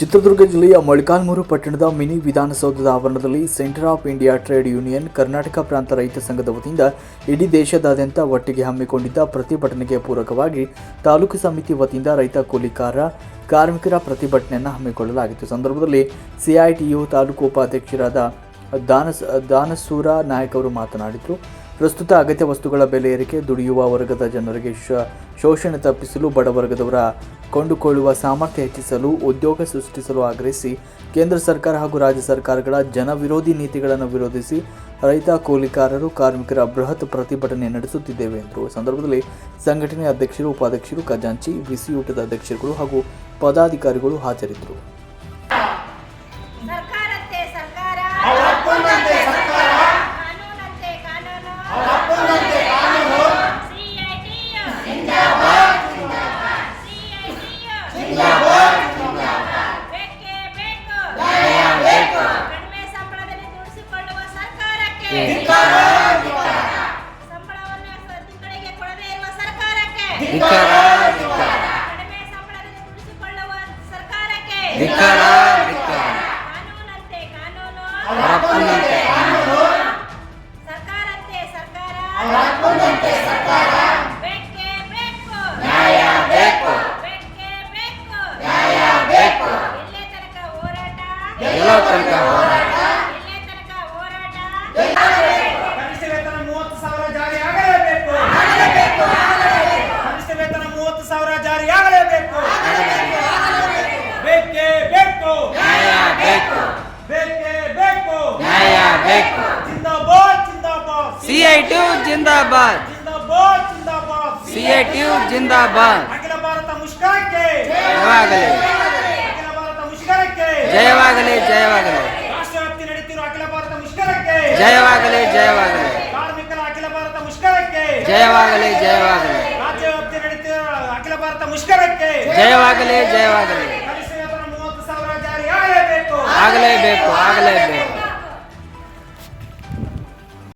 ಚಿತ್ರದುರ್ಗ ಜಿಲ್ಲೆಯ ಮೊಳಕಾಲ್ಮೂರು ಪಟ್ಟಣದ ಮಿನಿ ವಿಧಾನಸೌಧದ ಆವರಣದಲ್ಲಿ centre of India trade union Karnataka ಪ್ರಾಂತ ರೈತ ಸಂಘದ ವತಿಯಿಂದ ಇಡೀ ದೇಶದಾದ್ಯಂತ ಒಟ್ಟಿಗೆ ಹಮ್ಮಿಕೊಂಡಿದ್ದ ಪ್ರತಿಭಟನೆಗೆ ಪೂರಕವಾಗಿ ತಾಲೂಕು ಸಮಿತಿ ವತಿಯಿಂದ ರೈತ ಕೂಲಿಕಾರ, ಕಾರ್ಮಿಕರ ಪ್ರತಿಭಟನೆಯನ್ನು ಹಮ್ಮಿಕೊಳ್ಳಲಾಗಿತ್ತು. ಸಂದರ್ಭದಲ್ಲಿ ಸಿಐಟಿಯು ತಾಲೂಕು ಉಪಾಧ್ಯಕ್ಷರಾದ ದಾನಸ್, ದಾನಸೂರ ನಾಯಕ್ ಅವರು ಮಾತನಾಡಿದರು. ಪ್ರಸ್ತುತ ಅಗತ್ಯ ವಸ್ತುಗಳ ಬೆಲೆ ಏರಿಕೆ ದುಡಿಯುವ ವರ್ಗದ ಜನರಿಗೆ ಶೋಷಣೆ ತಪ್ಪಿಸಲು ಬಡವರ್ಗದವರ ಕೊಂಡುಕೊಳ್ಳುವ ಸಾಮರ್ಥ್ಯ ಹೆಚ್ಚಿಸಲು ಉದ್ಯೋಗ ಸೃಷ್ಟಿಸಲು ಆಗ್ರಹಿಸಿ ಕೇಂದ್ರ ಸರ್ಕಾರ ಹಾಗೂ ರಾಜ್ಯ ಸರ್ಕಾರಗಳ ಜನವಿರೋಧಿ ನೀತಿಗಳನ್ನು ವಿರೋಧಿಸಿ ರೈತ ಕೂಲಿಕಾರರು ಕಾರ್ಮಿಕರ ಬೃಹತ್ ಪ್ರತಿಭಟನೆ ನಡೆಸುತ್ತಿದ್ದೇವೆ ಎಂದರು. ಸಂದರ್ಭದಲ್ಲಿ ಸಂಘಟನೆ ಅಧ್ಯಕ್ಷರು, ಉಪಾಧ್ಯಕ್ಷರು ಖಜಾಂಚಿ ಬಿಸಿಯೂಟದ ಅಧ್ಯಕ್ಷರುಗಳು ಹಾಗೂ ಪದಾಧಿಕಾರಿಗಳು ಹಾಜರಿದ್ದರು. ಧಿಕ್ಕಾರ ಧಿಕ್ಕಾರ ಕಾನೂನು. ಸರ್ಕಾರಂತೆ ಸರ್ಕಾರ. ಅವರಪ್ಪನಂತೆ ಸರ್ಕಾರ. ಬೇಕೇ ಬೇಕು. ನ್ಯಾಯ ಬೇಕು. ಬೇಕೇ ಬೇಕು. ನ್ಯಾಯ ಬೇಕು. ಎಲ್ಲೇ ತನಕ ಹೋರಾಟ. ಎಲ್ಲೋ ತನಕ ಸಿಐಟಿ ಜಿಂದಾಬಾದ್ ಜಿಂದಾಬಾದ್ ಜಿಂದಾಬಾದ್ ಸಿಐಟಿ ಜಿಂದಾಬಾದ್ ಅಖಿಲ ಭಾರತ ಮುಷ್ಕರಕ್ಕೆ ಜಯವಾಗಲಿ ಅಖಿಲ ಭಾರತ ಮುಷ್ಕರಕ್ಕೆ ಜಯವಾಗಲಿ ಜಯವಾಗಲಿ ರಾಷ್ಟ್ರವ್ಯಾಪ್ತಿ ನಡೀತಿರುವ ಅಖಿಲ ಭಾರತ ಮುಷ್ಕರಕ್ಕೆ ಜಯವಾಗಲಿ ಜಯವಾಗಲಿ ಕಾರ್ಮಿಕರ ಅಖಿಲ ಭಾರತ ಮುಷ್ಕರಕ್ಕೆ ಜಯವಾಗಲಿ ಜಯವಾಗಲಿ ರಾಜ್ಯವ್ಯಾಪ್ತಿ ನಡೀತಿರುವ ಅಖಿಲ ಭಾರತ ಮುಷ್ಕರಕ್ಕೆ ಜಯವಾಗಲಿ ಜಯವಾಗಲಿ ಕನಿಷ್ಠ ವೇತನ ಮೂವತ್ತು ಸಾವಿರ ಜಾರಿ ಆಗಲೇಬೇಕು ಆಗಲೇಬೇಕು ಆಗಲೇಬೇಕು